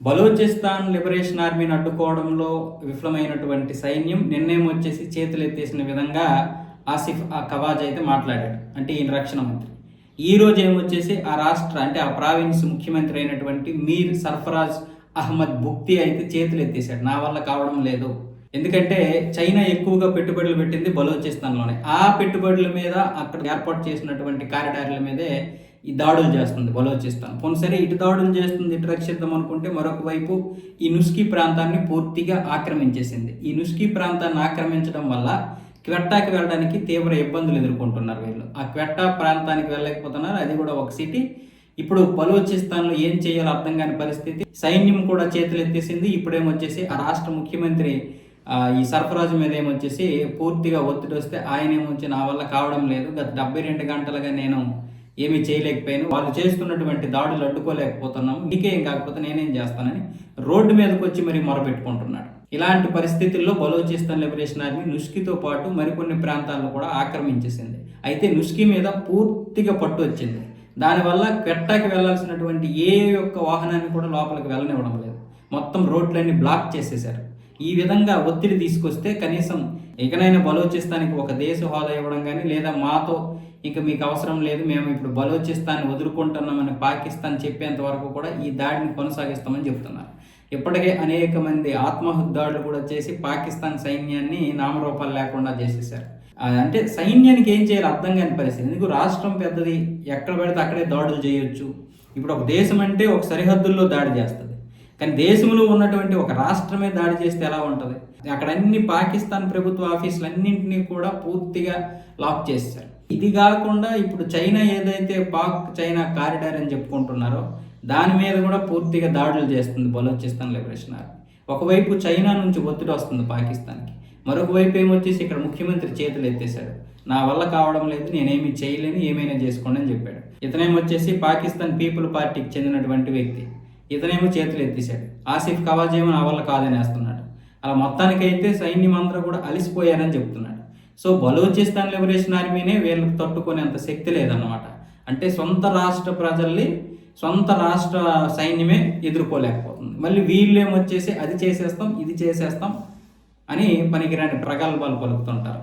Balochistan liberation ఆర్మీని అడ్డుకోవడంలో విఫలమైనటువంటి సైన్యం నిర్ణయం వచ్చేసి చేతులు ఎత్తేసిన విధంగా ఆసిఫ్ ఆ కవాజ్ అయితే మాట్లాడాడు అంటే ఈయన రక్షణ మంత్రి. ఈ రోజు ఏమొచ్చేసి ఆ రాష్ట్ర అంటే ఆ ప్రావిన్స్ ముఖ్యమంత్రి అయినటువంటి మీర్ సర్ఫరాజ్ అహ్మద్ బుక్తి అయితే చేతులు ఎత్తేసాడు నా వల్ల కావడం లేదు. ఎందుకంటే చైనా ఎక్కువగా పెట్టుబడులు పెట్టింది బలోచిస్తాన్లోనే. ఆ పెట్టుబడుల మీద అక్కడ ఏర్పాటు చేసినటువంటి కారిడార్ల మీదే ఈ దాడులు చేస్తుంది బలోచిస్తాన్ పోనీ సరే ఇటు దాడులు చేస్తుంది ఇటు రక్షిద్దాం అనుకుంటే మరొక వైపు ఈ నుస్కీ ప్రాంతాన్ని పూర్తిగా ఆక్రమించేసింది. ఈ నుస్కీ ప్రాంతాన్ని ఆక్రమించడం వల్ల క్వెట్టాకి వెళ్ళడానికి తీవ్ర ఇబ్బందులు ఎదుర్కొంటున్నారు వీళ్ళు. ఆ క్వెట్టా ప్రాంతానికి వెళ్ళలేకపోతున్నారు. అది కూడా ఒక సిటీ. ఇప్పుడు బలూచిస్తాన్లో ఏం చేయాలో అర్థం కాని పరిస్థితి. సైన్యం కూడా చేతులు ఎత్తేసింది ఇప్పుడేమొచ్చేసి ఆ రాష్ట్ర ముఖ్యమంత్రి ఈ సర్ఫరాజు మీద ఏమొచ్చేసి పూర్తిగా ఒత్తిడి వస్తే ఆయన ఏమొచ్చి నా వల్ల కావడం లేదు. గత డెబ్బై రెండు గంటలుగా నేను ఏమీ చేయలేకపోయాను. వాళ్ళు చేస్తున్నటువంటి దాడులు అడ్డుకోలేకపోతున్నాము. నీకేం కాకపోతే నేనేం చేస్తానని రోడ్డు మీదకి వచ్చి మరి మొరపెట్టుకుంటున్నాడు. ఇలాంటి పరిస్థితుల్లో బలోచిస్తాన్ లిబరేషన్ ఆర్మీ నుష్కితో పాటు మరికొన్ని ప్రాంతాలను కూడా ఆక్రమించేసింది. అయితే నుష్కి మీద పూర్తిగా పట్టు వచ్చింది. దానివల్ల కెట్టాకి వెళ్ళాల్సినటువంటి ఏ ఒక్క వాహనాన్ని కూడా లోపలికి వెళ్ళనివ్వడం లేదు. మొత్తం రోడ్లన్నీ బ్లాక్ చేసేశారు. ఈ విధంగా ఒత్తిడి తీసుకొస్తే కనీసం ఇకనైనా బలోచిస్తానికి ఒక దేశ హోదా ఇవ్వడం కానీ లేదా మాతో ఇక మీకు అవసరం లేదు మేము ఇప్పుడు బలోచిస్తాన్ని వదులుకుంటున్నామని పాకిస్తాన్ చెప్పేంత వరకు కూడా ఈ దాడిని కొనసాగిస్తామని చెప్తున్నారు. ఇప్పటికే అనేక మంది ఆత్మహత్య దాడులు కూడా చేసి పాకిస్తాన్ సైన్యాన్ని నామరూపాలు లేకుండా చేసేశారు. అంటే సైన్యానికి ఏం చేయాలి అర్థం కాని పరిస్థితి. ఎందుకు? రాష్ట్రం పెద్దది ఎక్కడ పెడితే అక్కడే దాడులు చేయొచ్చు. ఇప్పుడు ఒక దేశం అంటే ఒక సరిహద్దుల్లో దాడి చేస్తుంది. కానీ దేశంలో ఉన్నటువంటి ఒక రాష్ట్రమే దాడి చేస్తే ఎలా ఉంటుంది? అక్కడ అన్ని పాకిస్తాన్ ప్రభుత్వ ఆఫీసులు అన్నింటినీ కూడా పూర్తిగా లాక్ చేశారు. ఇది కాకుండా ఇప్పుడు చైనా ఏదైతే పాక్ చైనా కారిడార్ అని చెప్పుకుంటున్నారో దాని మీద కూడా పూర్తిగా దాడులు చేస్తుంది బలోచిస్తాన్ లిబరేషన్ ఆర్మీ. ఒకవైపు చైనా నుంచి ఒత్తిడి వస్తుంది పాకిస్తాన్కి. మరొక వైపు ఏమొచ్చేసి ఇక్కడ ముఖ్యమంత్రి చేతులు ఎత్తేశాడు. నా వల్ల కావడం లేదు నేనేమి చేయలేను ఏమైనా చేసుకోండి అని చెప్పాడు. ఇతనేమొచ్చేసి పాకిస్తాన్ పీపుల్ పార్టీకి చెందినటువంటి వ్యక్తి. ఇతనేమో చేతులు ఎత్తేసాడు ఆసిఫ్ కవాజేమో నా వల్ల కాదని వేస్తున్నాడు. అలా మొత్తానికైతే సైన్యం అందరూ కూడా అలిసిపోయారని చెప్తున్నాడు. సో బలూచిస్తాన్ లిబరేషన్ ఆర్మీనే వీళ్ళకి తట్టుకునేంత శక్తి లేదన్నమాట. అంటే సొంత రాష్ట్ర ప్రజల్ని సొంత రాష్ట్ర సైన్యమే ఎదుర్కోలేకపోతుంది. మళ్ళీ వీళ్ళేమొచ్చేసి అది చేసేస్తాం ఇది చేసేస్తాం అని పనికిరాని ప్రగల్భాలు పలుకుతుంటారు.